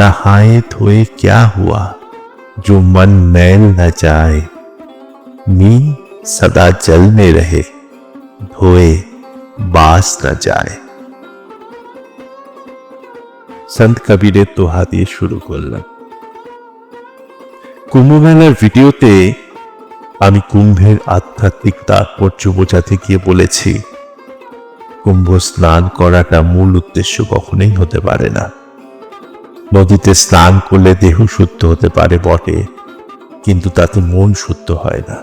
नहाए धोए क्या हुआ जो मन मैल न जाए नी सदा जल में रहे धोए बास न যায় সন্ত কবিরের দোহা দিয়ে শুরু করলাম কুম্ভমেলার ভিডিওতে আমি কুম্ভের আধ্যাত্মিক তাৎপর্য বোঝাতে গিয়ে বলেছি কুম্ভ স্নান করাটা মূল উদ্দেশ্য কখনোই হতে পারে না নদীতে স্নান করলে দেহ শুদ্ধ হতে পারে বটে, কিন্তু তাতে মন শুদ্ধ হয় না।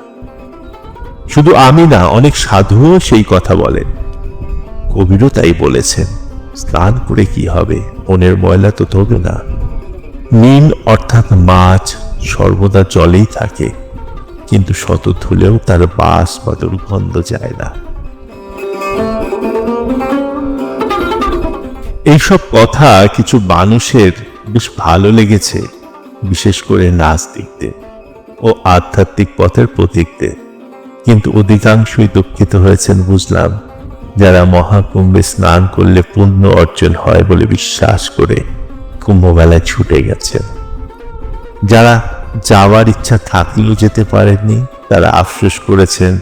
শুধু আমি না, অনেক সাধুও সেই কথা বলেন। কবিরও তাই বলেছেন, স্নান করে কি হবে? মনের ময়লা তো ধোবে না। নিম অর্থাৎ মাছ সর্বদা জলেই থাকে, কিন্তু শত ধুলেও তার বাস বা দুর্গন্ধ যায় না। এইসব কথা কিছু মানুষের বেশ ভালো লেগেছে, বিশেষ করে নাস্তিকদের ও আধ্যাত্মিক পথের প্রতীকদের কিন্তু অধিকাংশই দুঃখিত হয়েছেন বুঝলাম, যারা মহাকুম্ভে স্নান করলে পুণ্য অর্জন হয় বলে বিশ্বাস করে কুম্ভমেলায় ছুটে গেছেন। যারা যাওয়ার ইচ্ছা থাকলেও যেতে পারেননি, তারা আফসোস করেছেন,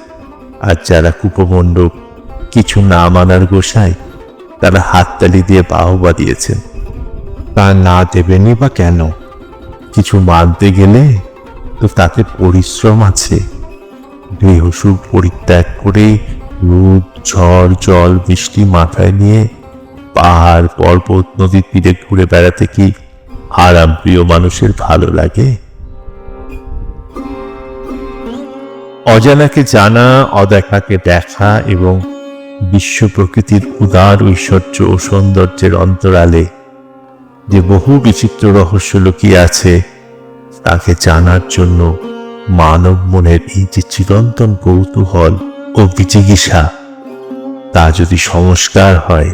আর যারা কুপমণ্ডপ, কিছু না মানার গোসায় তারা হাততালি দিয়ে বাহবা দিয়েছেন। তা না দেবেনি বা কেন? কিছু মানতে গেলে তো তাতে পরিশ্রম আছে। গৃহসুখ পরিত্যাগ করে রূপ, ঝড়, জল, বৃষ্টি মাথায় নিয়ে পাহাড়, পর্বত, নদীর তীরে ঘুরে বেড়াতে কি আরাম প্রিয় মানুষের ভালো লাগে? অজানাকে জানা, অদেখাকে দেখা এবং বিশ্ব প্রকৃতির উদার ঐশ্বর্য ও সৌন্দর্যের অন্তরালে যে বহু বিচিত্র রহস্য লুকিয়ে আছে, তাকে জানার জন্য মানব মনের এই যে চিরন্তন কৌতূহল ও বিচিকিৎসা, তা যদি সংস্কার হয়,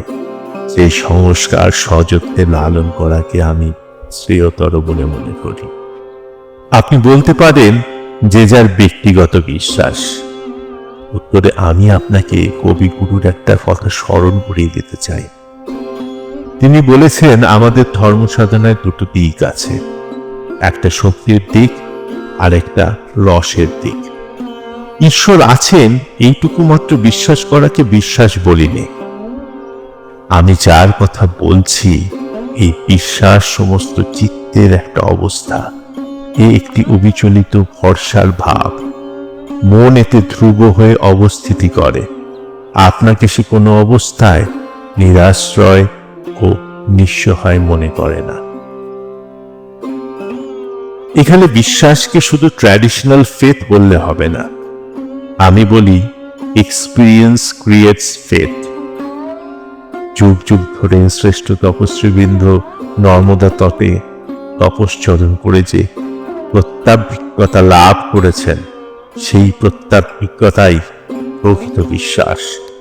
সেই সংস্কার সযত্নে লালন করাকে আমি শ্রেয়তর বলে মনে করি। আপনি বলতে পারেন যে যার ব্যক্তিগত বিশ্বাস। উত্তরে আমি আপনাকে কবিগুরুর একটা কথা স্মরণ করিয়ে দিতে চাই। তিনি বলেছেন, আমাদের ধর্ম সাধনায় দুটো দিক আছে। একটা শক্তির দিক আর একটা রসের দিক। ঈশ্বর আছেন, এইটুকু মাত্র বিশ্বাস করাকে বিশ্বাস বলিনি। আমি যার কথা বলছি, এই বিশ্বাস সমস্ত চিত্তের একটা অবস্থা। এ একটি অবিচলিত, ভরসার ভাব। মন এতে ধ্রুব হয়ে অবস্থিতি করে। আপনাকে সে কোনো অবস্থায় নিরাশ্রয় নিঃসহায় মনে করে না। এখানে বিশ্বাসকে শুধু ট্র্যাডিশনাল ফেথ বললে হবে না। আমি বলি এক্সপিরিয়েন্স ক্রিয়েটস ফেথ যুগ যুগ ধরে শ্রেষ্ঠ তপস্বীবৃন্দ নর্মদা তটে তপশ্চরণ করে যে প্রত্যাভিজ্ঞতা লাভ করেছেন, সেই প্রত্যাভিজ্ঞতাই প্রকৃত বিশ্বাস।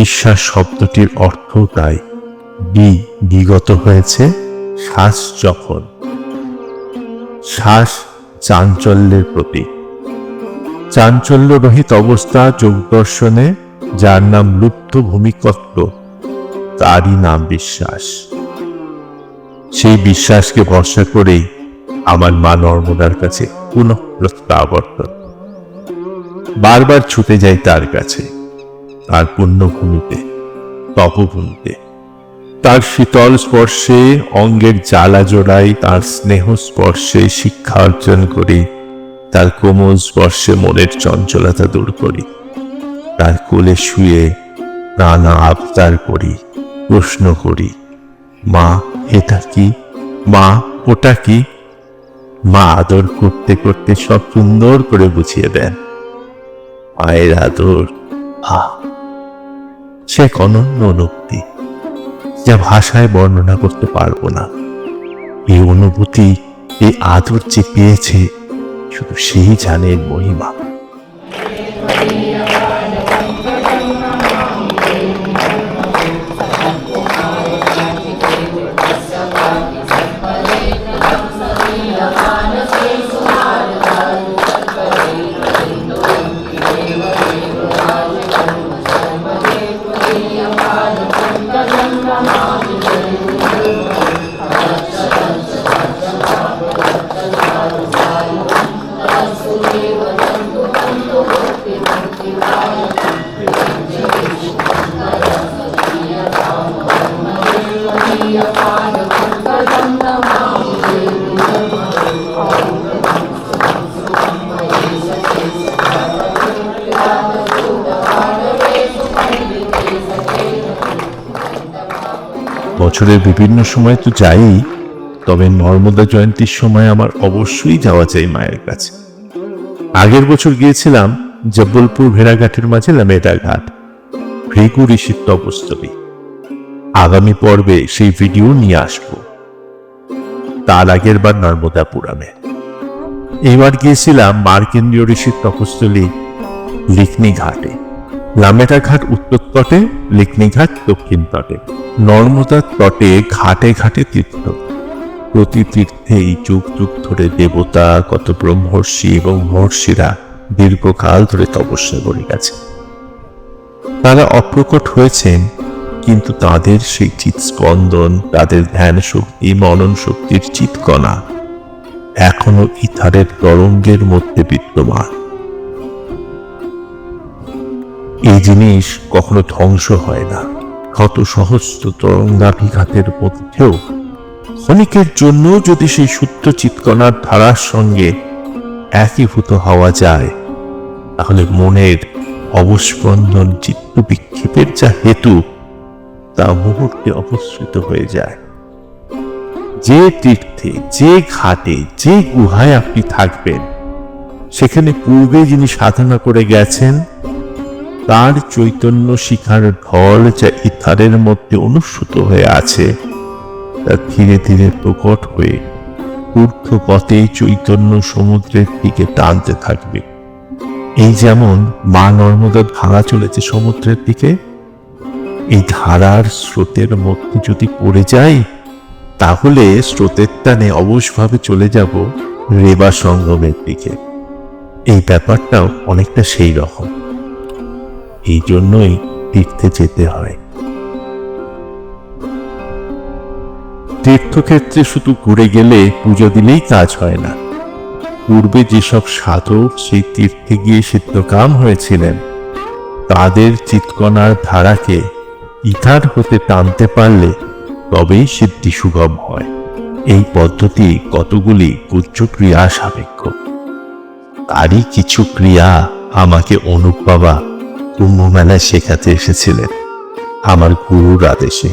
বিশ্বাস শব্দটির অর্থ তাই বি বিগত হয়েছে শ্বাস যখন। শ্বাস চাঞ্চল্যের প্রতীক। চাঞ্চল্য রহিত অবস্থা যোগ দর্শনে, যার নাম লুপ্ত ভূমিকত্ব তারই নাম বিশ্বাস। সেই বিশ্বাসকে ভরসা করেই আমার মা নর্মদার কাছে পুনঃ প্রত্যাবর্তন বারবার ছুটে যাই তার কাছে। তার পুণ্যভূমিতে, তপভূমিতে। তার শীতল স্পর্শে, অঙ্গের জ্বালা জোড়াই তার স্নেহ স্পর্শে শিক্ষা অর্জন করি। তার কোমল স্পর্শে মনের চঞ্চলতা দূর করি। তার কোলে শুয়ে নানা আবদার করি, প্রশ্ন করি, মা, এটা কি? মা, ওটা কি? মা আদর করতে করতে সব সুন্দর করে বুঝিয়ে দেন। মায়ের আদর হা সে এক অনন্য অনুভূতি যা ভাষায় বর্ণনা করতে পারব না। এই অনুভূতি, এই আদর যে পেয়েছে, শুধু সেই জানে মহিমা। বছরের বিভিন্ন সময় তো যাই তবে নর্মদা জয়ন্তীর সময় আমার অবশ্যই যাওয়া চাই মায়ের কাছে। আগের বছর গিয়েছিলাম জব্বলপুর ভেড়াঘাটের মাঝে লামেটা ঘাট। ভৃগু ঋষির তপস্তলী আগামী পর্বে সেই ভিডিও নিয়ে আসব। তার আগের বার নর্মদা পুরামে এবার গিয়েছিলাম মার্কেন্দ্রীয় ঋষির তপস্থলী লিখনি ঘাটে। লামেটা ঘাট উত্তর তটে লিখনি ঘাট দক্ষিণ তটে নর্মদার তটে ঘাটে ঘাটে তীর্থ। প্রতি তীর্থেই যুগ যুগ ধরে দেবতা, কত ব্রহ্মর্ষি এবং মহর্ষিরা দীর্ঘকাল ধরে তপস্যা করে গেছে। তারা অপ্রকট হয়েছেন, কিন্তু তাদের সেই চিৎস্পন্দন তাদের ধ্যান শক্তি, মনন শক্তির চিৎকণা এখনও ইথারের তরঙ্গের মধ্যে বিদ্যমান। এই জিনিস কখনো ধ্বংস হয় না। ক্ষত সহস্র তরঙ্গাভিঘাতের মধ্যেও ক্ষণিকের জন্য যদি সেই সূত্র চিৎকণার ধারার সঙ্গে একীভূত হওয়া যায়, তাহলে মনের অবস্পন্দন চিত্ত বিক্ষেপের যা হেতু, তা মুহূর্তে অপসৃত হয়ে যায়। যে তীর্থে, যে ঘাটে, যে গুহায় আপনি থাকবেন, সেখানে পূর্বে যিনি সাধনা করে গেছেন তার চৈতন্য শিখার ঢল যা ইথারের মধ্যে অনুসূত হয়ে আছে, তা ধীরে ধীরে প্রকট হয়ে ঊর্ধ্ব পথে চৈতন্য সমুদ্রের দিকে টানতে থাকবে। এই যেমন মা নর্মদা ধারা চলেছে সমুদ্রের দিকে, এই ধারার স্রোতের মধ্যে যদি পড়ে যাই, তাহলে স্রোতের টানে অবশভাবে চলে যাব রেবা সঙ্গমের দিকে। এই ব্যাপারটাও অনেকটা সেই রকম। এই জন্যই তীর্থে যেতে হয়। তীর্থক্ষেত্রে শুধু ঘুরে গেলে পুজো দিলেই কাজ হয় না। পূর্বে যেসব সাধক সেই তীর্থে গিয়ে সিদ্ধকাম হয়েছিলেন, তাদের চিৎকণার ধারাকে ইথার হতে টানতে পারলে তবেই সিদ্ধি সুগম হয়। এই পদ্ধতি কতগুলি উচ্চ ক্রিয়া সাপেক্ষ। তারই কিছু ক্রিয়া আমাকে অনুপ বাবা কুম্ভ মেলায় শেখাতে এসেছিলেন আমার গুরুর আদেশে।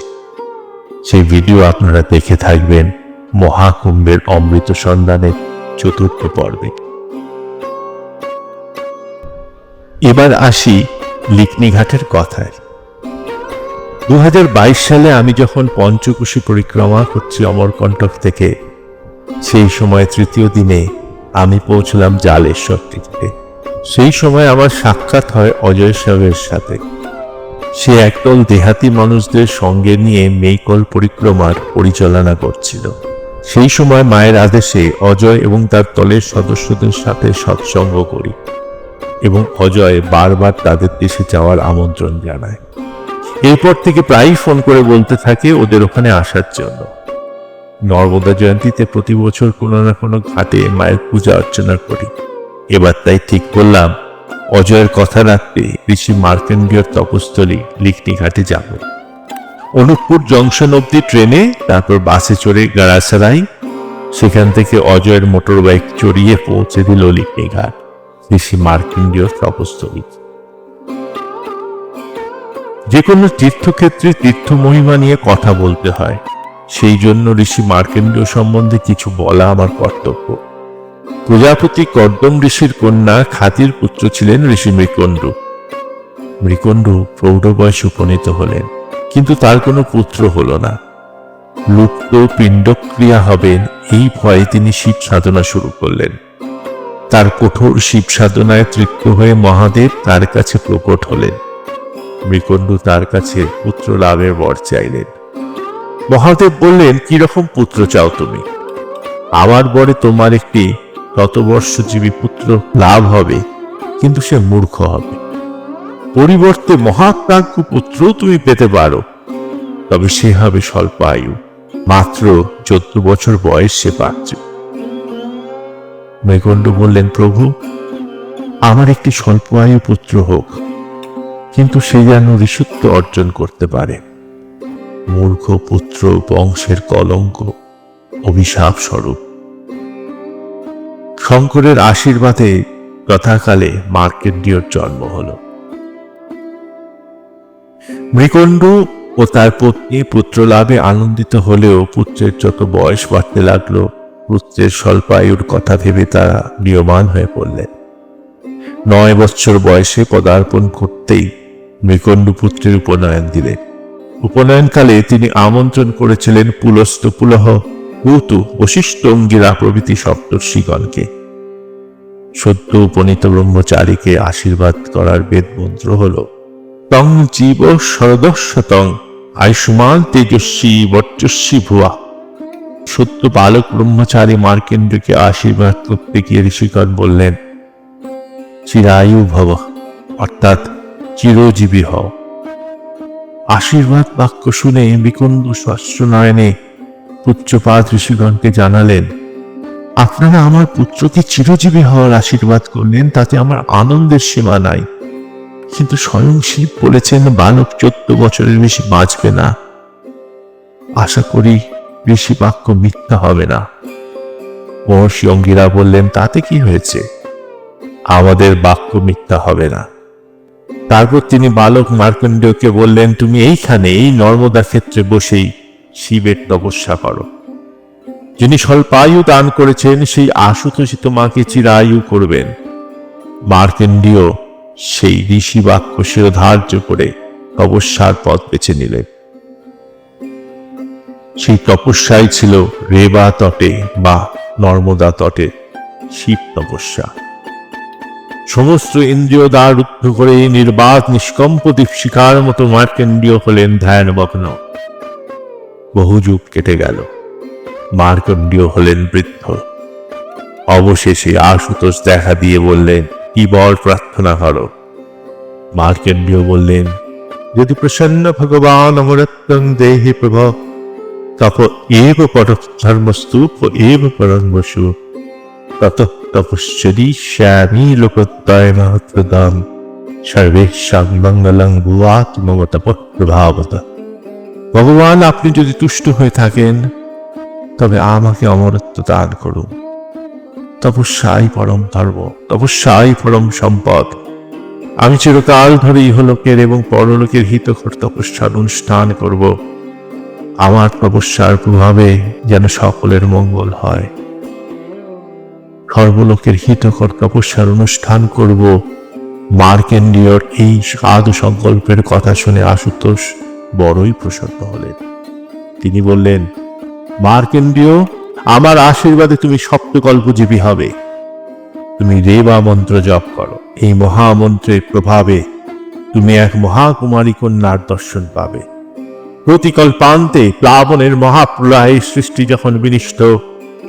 সেই ভিডিও আপনারা দেখে থাকবেন মহাকুম্ভের অমৃত সন্ধানের চতুর্থ পর্বে। এবার আসি লিকনিঘাটের কথায়। দু হাজার বাইশ সালে আমি যখন পঞ্চকুশী পরিক্রমা করছি অমরকণ্টক থেকে, সেই সময় তৃতীয় দিনে আমি পৌঁছলাম জালেশ্বর তীর্থে সেই সময় আমার সাক্ষাৎ হয় অজয় সাহেবের সাথে। সে একদল দেহাতি মানুষদের সঙ্গে নিয়ে মেইকল পরিক্রমার পরিচালনা করছিল। সেই সময় মায়ের আদেশে অজয় এবং তার দলের সদস্যদের সাথে সৎসঙ্গ করি এবং অজয় বারবার তাদের দেশে যাওয়ার আমন্ত্রণ জানায়। এরপর থেকে প্রায়ই ফোন করে বলতে থাকে ওদের ওখানে আসার জন্য। নর্মদা জয়ন্তীতে প্রতি বছর কোনো না কোনো ঘাটে মায়ের পূজা অর্চনা করি। এবার তাই ঠিক করলাম, অজয়ের কথা রাখতে ঋষি মার্কেন্ডীয় তপস্থলী লিখনি ঘাটে যাব। অনুপপুর জংশন অব্দি ট্রেনে, তারপর বাসে চড়ে গাড়াসারাই সেখান থেকে অজয়ের মোটর বাইক চড়িয়ে পৌঁছে দিল লিখনি ঘাট, ঋষি মার্কেন্ডীয় তপস্থলী যে কোনো তীর্থক্ষেত্রে তীর্থ মহিমা নিয়ে কথা বলতে হয়, সেই জন্য ঋষি মার্কেন্ডীয় সম্বন্ধে কিছু বলা আমার কর্তব্য। প্রজাপতি কর্দম ঋষির কন্যা খাতির পুত্র ছিলেন ঋষি মৃকণ্ডু মৃকণ্ডু প্রৌঢ় বয়সে উপনীত হলেন, কিন্তু তার কোনো পুত্র হল না। লুপ্ত পিণ্ডক্রিয়া হবেন, এই ভয়ে তিনি শিব সাধনা শুরু করলেন। তার কঠোর শিব সাধনায় তৃপ্ত হয়ে মহাদেব তার কাছে প্রকট হলেন। মৃকণ্ডু তার কাছে পুত্র লাভের বর চাইলেন। মহাদেব বললেন, কীরকম পুত্র চাও তুমি? আমার বরে তোমার একটি শতবর্ষজীবী পুত্র লাভ হবে, কিন্তু সে মূর্খ হবে। পরিবর্তে মহাপ্রাজ্ঞ পুত্র তুমি পেতে পারো, তবে সে হবে স্বল্প আয়ু মাত্র চোদ্দ বছর বয়স সে পাচ্ছে। মেঘণ্ড বললেন, প্রভু, আমার একটি স্বল্প আয়ু পুত্র হোক, কিন্তু সে যেন ঋষত্ব অর্জন করতে পারে। মূর্খ পুত্র বংশের কলঙ্ক অভিশাপ স্বরূপ শঙ্করের আশীর্বাদে যথাকালে মার্কেন্ডীয়র জন্ম হল। মৃকণ্ড ও তার পত্নী পুত্র লাভে আনন্দিত হলেও পুত্রের যত বয়স বাড়তে লাগল, পুত্রের স্বল্পায়ুর কথা ভেবে তারা নিয়মান হয়ে পড়লেন। নয় বৎসর বয়সে পদার্পণ করতেই মৃকণ্ড পুত্রের উপনয়ন দিলেন। উপনয়নকালে তিনি আমন্ত্রণ করেছিলেন পুলস্ত পুলহ ভূতু বশিষ্ঠ অঙ্গিরা প্রভৃতি সপ্তর্ষিগণকে। সত্য উপনীত ব্রহ্মচারীকে আশীর্বাদ করার বেদ মন্ত্র হল, তং জীব সরদস্যতং আয়ুষ্মান তেজস্বী বর্চস্বী ভুয়া। সত্য বালক ব্রহ্মচারী মার্কেন্দ্রকে আশীর্বাদ করতে গিয়ে ঋষিগণ বললেন, চিরায়ু ভব, অর্থাৎ চিরজীবী হও। আশীর্বাদ বাক্য শুনে বিকুন্দ নয়নে পুত্রপাদ ঋষিগণকে জানালেন, আপনারা আমার পুত্রকে চিরজীবী হওয়ার আশীর্বাদ করলেন, তাতে আমার আনন্দের সীমা নাই। কিন্তু স্বয়ং শিব বলেছেন, বালক চোদ্দ বছরের বেশি বাঁচবে না। আশা করি ঋষি বাক্য মিথ্যা হবে না। মহর্ষি অঙ্গিরা বললেন, তাতে কি হয়েছে? আমাদের বাক্য মিথ্যা হবে না। তারপর তিনি বালক মার্কণ্ডকে বললেন, তুমি এইখানে, এই নর্মদা ক্ষেত্রে বসেই শিবের তপস্যা করো। যিনি স্বল্পায়ু দান করেছেন, সেই আশুতোষী তোমাকে চিরায়ু করবেন। মার্কেন্ডীয় সেই ঋষি বাক্য শিরোধার্য করে তপস্যার পথ বেছে নিলেন। সেই তপস্যাই ছিল রেবা তটে বা নর্মদা তটে শিব তপস্যা। সমস্ত ইন্দ্রিয় দ্বার রুদ্ধ করে নির্বাক নিষ্কম্প দীপশিকার মতো মার্কেন্ডীয় হলেন ধ্যানমগ্ন। বহু যুগ কেটে গেল। মার্কণ্ডীয় হলেন বৃদ্ধ। অবশেষে আশুতোষ দেখা দিয়ে বললেন, কি বর প্রার্থনা করো? মার্কেন্ডীয় বললেন, যদি প্রসন্ন ভগবান অমরত্বং দেহি প্রভ, তপ এব পর ধর্মস্তূপ এব পরম বসু, তত তপশ্চরি শ্যামী লোকোত্তয় মহত্রদাম সর্বেশাং মঙ্গলং ভুয়াত মমত প্রভাবত। ভগবান, আপনি যদি তুষ্ট হয়ে থাকেন, তবে আমাকে অমরত্ব দান করুন। তপস্যাই পরম ধর্ম, তপস্যাই পরম সম্পদ। আমি চিরকাল ধরে ইহলোকের এবং পরলোকের হিতকর তপস্যার অনুষ্ঠান করব। আমার তপস্যার প্রভাবে যেন সকলের মঙ্গল হয়। সর্বলোকের হিতকর তপস্যার অনুষ্ঠান করব। মার্কেন্ডীয়র এই সাধু সংকল্পের কথা শুনে আশুতোষ বড়ই প্রসন্ন হলেন। তিনি বললেন মার্কেন্ডীয় আমার আশীর্বাদে তুমি সপ্তকল্পজীবী হবে। তুমি রেবা মন্ত্র জপ করো। এই মহামন্ত্রের প্রভাবে তুমি এক মহাকুমারী কন্যার দর্শন পাবে। প্রতিকল্পান্তে প্লাবনের মহাপ্রলয়ের সৃষ্টি যখন বিনিষ্ট,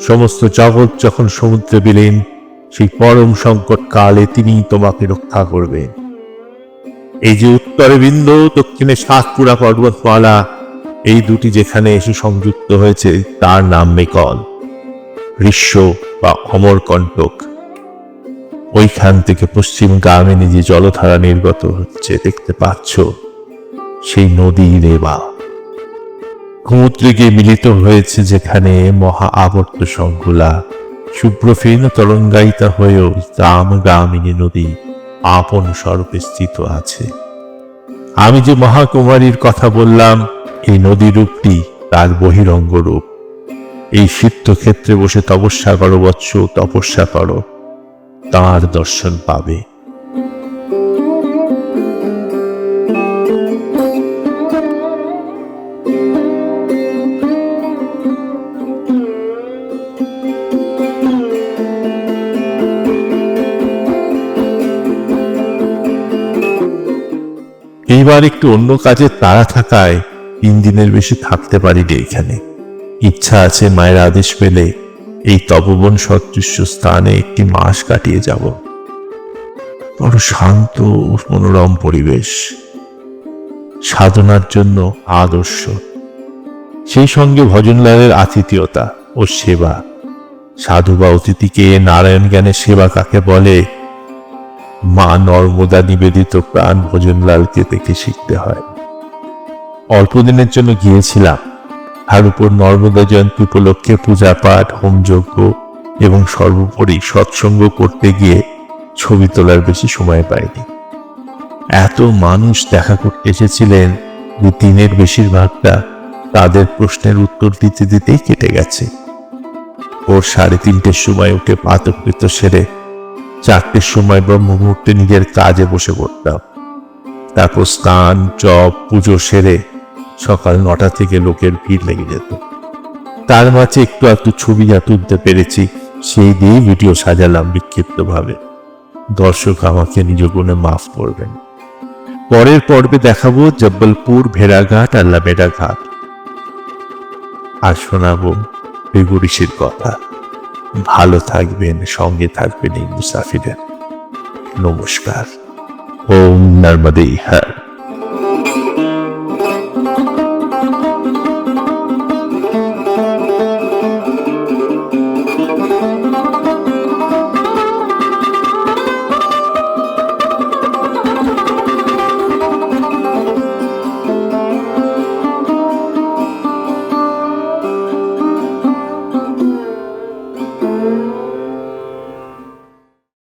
সমস্ত জগৎ যখন সমুদ্রে বিলেন, সেই পরম সংকট কালে তিনি তোমাকে রক্ষা করবেন। এই যে উত্তরে বিন্দু, দক্ষিণে সাতপুরা পর্বতমালা এই দুটি যেখানে এসে সংযুক্ত হয়েছে, তার নাম মেকল ঋষ্য বা অমরকণ্টক। ওইখান থেকে পশ্চিম গামিনী যে জলধারা নির্গত হচ্ছে, দেখতে পাচ্ছ সেই নদী রেবা। সমুদ্রে মিলিত হয়েছে যেখানে মহা আবর্ত সংকুলা শুভ্রফীন তরঙ্গায়িতা হয়েও রাম গামিনী নদী। আপন স্বরূপে স্থিত আছে। আমি যে মহাকুমারীর কথা বললাম, এই নদী রূপটি তার বহিরঙ্গ রূপ। এই সিদ্ধ ক্ষেত্রে বসে তপস্যা করো বৎস, তপস্যা করো, তার দর্শন পাবে। এইবার একটু অন্য কাজে তাড়া থাকায় তিন দিনের বেশি থাকতে পারিনি এখানে। ইচ্ছা আছে মায়ের আদেশ পেলে এই তপবন সদৃশ্য স্থানে একটি মাস কাটিয়ে যাব। বড় শান্ত মনোরম পরিবেশ। সাধনার জন্য আদর্শ। সেই সঙ্গে ভজনলালের আতিথেয়তা ও সেবা। সাধু বা অতিথিকে নারায়ণ জ্ঞানের সেবা কাকে বলে মা নর্মদা নিবেদিত প্রাণ ভোজনলালকে দেখে শিখতে হয়। অল্প দিনের জন্য গিয়েছিলাম। তার উপর নর্মদা জয়ন্তী উপলক্ষে পূজা পাঠ হোমযজ্ঞ এবং সর্বোপরি সৎসঙ্গ করতে গিয়ে ছবি তোলার বেশি সময় পাইনি। এত মানুষ দেখা করতে এসেছিলেন যে দিনের বেশিরভাগটা তাদের প্রশ্নের উত্তর দিতে দিতেই কেটে গেছে। ওর সাড়ে তিনটের সময় উঠে পাতকৃত সেরে চারটের সময় ব্রহ্ম মুহূর্তে নিজের কাজে বসে পড়তাম। তারপর স্নান, জপ, পুজো সেরে সকাল নটা থেকে লোকের ভিড় লেগে যেত। তার মাঝে একটু একটু ছবি যা তুলতে পেরেছি, সেই দিয়েই ভিডিও সাজালাম বিক্ষিপ্তভাবে। দর্শক আমাকে নিজ গুণে মাফ করবেন। পরের পর্বে দেখাবো জব্বলপুর, ভেড়াঘাট, আর লামেরা ঘাট আর শোনাবো বেগুরিশির কথা। ভালো থাকবেন সঙ্গে থাকবেন এই মুসাফিরের। নমস্কার। ওম নর্মদে হর